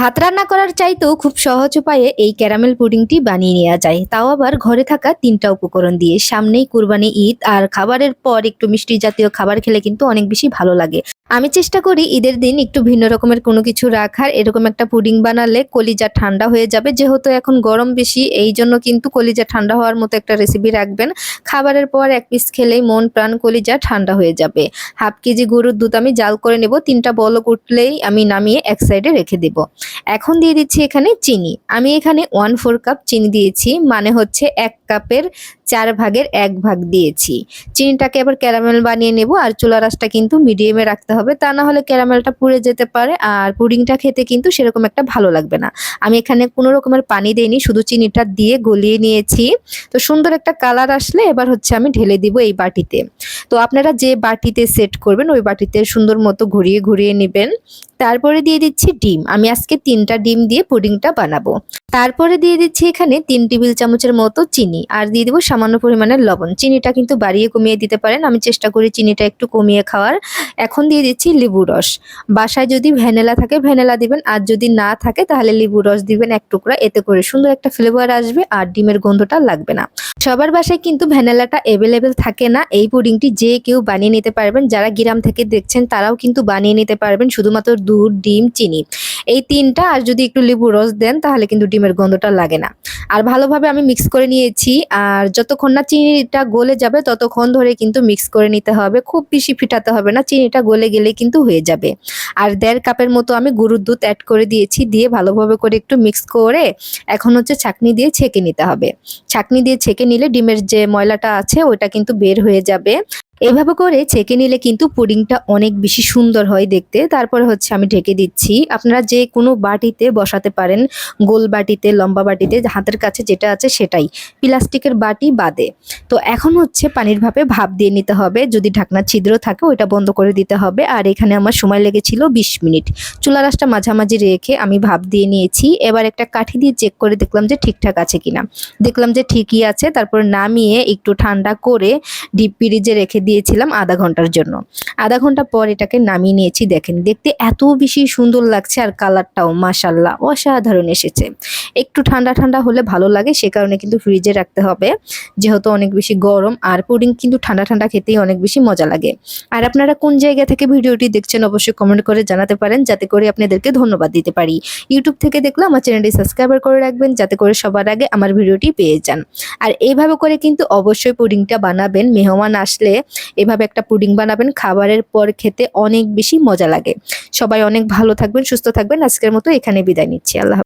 ভাত রান্না করার চাইতেও খুব সহজ উপায়ে এই ক্যারামেল পুডিংটি বানিয়ে নেওয়া যায়। তাও আবার ঘরে থাকা তিনটা উপকরণ দিয়ে। সামনেই কুরবানি ঈদ আর খাবারের পর একটু মিষ্টি জাতীয় খাবার খেলে কিন্তু অনেক বেশি ভালো লাগে। আমি চেষ্টা করি ঈদের দিন একটু ভিন্ন রকমের কোনো কিছু রাখার। এরকম একটা পুডিং বানালে কলিজা ঠান্ডা হয়ে যাবে। যেহেতু এখন গরম বেশি, এই জন্য কিন্তু কলিজা ঠান্ডা হওয়ার মতো একটা রেসিপি রাখবেন। খাবারের পর এক পিস খেলেই মন, প্রাণ কলিজা ঠান্ডা হয়ে যাবে। হাফ কেজি গরুর দুধ আমি জাল করে নেব। তিনটা বলক উঠলেই আমি নামিয়ে এক সাইডে রেখে দেব। এখন দিয়ে দিচ্ছি এখানে চিনি। আমি এখানে ওয়ান ফোর কাপ চিনি দিয়েছি। মানে হচ্ছে এক কাপের চার ভাগের এক ভাগ দিয়েছি। চিনিটাকে আবার ক্যারামেল বানিয়ে নেব। আর চুলা রাসটা কিন্তু মিডিয়ামে রাখতে হবে। তা না হলে ক্যারামেলটা পুড়ে যেতে পারে আর পুডিংটা খেতে কিন্তু সেরকম একটা ভালো লাগবে না। আমি এখানে কোনো রকমের পানি দেইনি, শুধু চিনিটা দিয়ে গলিয়ে নিয়েছি। তো সুন্দর একটা কালার আসলে এবার হচ্ছে আমি ঢেলে দিব এই বাটিতে। তো আপনারা যে বাটিতে সেট করবেন, ওই বাটিতে সুন্দর মতো ঘুরিয়ে ঘুরিয়ে নেবেন। তারপরে দিয়ে দিচ্ছি ডিম। আমি আজকে তিনটা ডিম দিয়ে পুডিংটা বানাবো। তারপরে দিয়ে দিচ্ছি এখানে তিন টেবিল চামচের মতো চিনি। আর দিয়ে দেবো সামান্য পরিমাণের লবণ। চিনিটা কিন্তু বাড়িয়ে কমিয়ে দিতে পারেন। আমি চেষ্টা করি চিনিটা একটু কমিয়ে খাওয়ার। এখন দিয়ে দিচ্ছি লেবু রস। বাসায় যদি ভ্যানিলা থাকে, ভ্যানিলা দিবেন। আর যদি না থাকে, তাহলে লেবু রস দিবেন এক টুকরা। এতে করে সুন্দর একটা ফ্লেভার আসবে আর ডিমের গন্ধটা লাগবে না। সবার বাসায় কিন্তু ভ্যানিলাটা অ্যাভেলেবেল থাকে না। এই পুডিংটি যে কেউ বানিয়ে নিতে পারবেন। যারা গ্রাম থেকে দেখছেন, তারাও কিন্তু বানিয়ে নিতে পারবেন। শুধুমাত্র দুধ, ডিম, চিনি। এই তিনটা, আর যদি একটু লেবু রস দেন, তাহলে কিন্তু ডিমের গন্ধটা লাগে না। আর ভালোভাবে আমি মিক্স করে নিয়েছি, আর যতক্ষণ না চিনিটা গলে যাবে, ততক্ষণ ধরে কিন্তু মিক্স করে নিতে হবে। খুব বেশি ফিটাতে হবে না, চিনিটা গলে গেলে কিন্তু হয়ে যাবে। আর দেড় কাপের মতো আমি গরুর দুধ অ্যাড করে দিয়েছি, দিয়ে ভালোভাবে করে একটু মিক্স করে এখন হচ্ছে ছাকনি দিয়ে ছেঁকে নিতে হবে। ছাকনি দিয়ে ছেঁকে নিলে ডিমের যে ময়লাটা আছে ওটা কিন্তু বের হয়ে যাবে। এভাবে করে ছেঁকে নিলে কিন্তু পুডিংটা অনেক বেশি সুন্দর হয় দেখতে। তারপরে হচ্ছে আমি ঢেকে দিচ্ছি। আপনারা যে কোনো বাটিতে বসাতে পারেন, গোল বাটিতে, লম্বা বাটিতে, হাতের কাছে যেটা আছে সেটাই। প্লাস্টিকের বাটি বাদে। তো এখন হচ্ছে পানির ভাপে ভাপ দিয়ে নিতে হবে। যদি ঢাকনা ছিদ্র থাকে ওইটা বন্ধ করে দিতে হবে। আর এখানে আমার সময় লেগেছিল বিশ মিনিট। চুলা রাসটা মাঝামাঝি রেখে আমি ভাপ দিয়ে নিয়েছি। এবার একটা কাঠি দিয়ে চেক করে দেখলাম যে ঠিকঠাক আছে কিনা। দেখলাম যে ঠিকই আছে। তারপর নামিয়ে একটু ঠান্ডা করে ডিপ ফ্রিজে রেখে দিয়েছিলাম আধা ঘণ্টার জন্য। আধা ঘণ্টা পর এটাকে নামিয়ে নিয়েছি, দেখেন। দেখতে এত বেশি সুন্দর লাগছে আর কালারটাও মাসাল্লাহ অসাধারণ এসেছে। একটু ঠান্ডা ঠান্ডা হলে ভালো লাগে, সে কারণে কিন্তু ফ্রিজে রাখতে হবে। যেহেতু অনেক বেশি গরম, আর পুডিং কিন্তু ঠান্ডা ঠান্ডা খেতেই অনেক বেশি মজা লাগে। আর আপনারা কোন জায়গা থেকে ভিডিওটি দেখছেন অবশ্যই কমেন্ট করে জানাতে পারেন, যাতে করে আপনাদেরকে ধন্যবাদ দিতে পারি। ইউটিউব থেকে দেখলে আমার চ্যানেলটি সাবস্ক্রাইবার করে রাখবেন, যাতে করে সবার আগে আমার ভিডিওটি পেয়ে যান। আর এইভাবে করে কিন্তু অবশ্যই পুডিংটা বানাবেন। মেহমান আসলে এভাবে একটা পুডিং বানাবেন, খাবারের পর খেতে অনেক বেশি মজা লাগে। সবাই অনেক ভালো থাকবেন, সুস্থ থাকবেন। আজকের মতো এখানে বিদায় নিচ্ছি। আল্লাহ।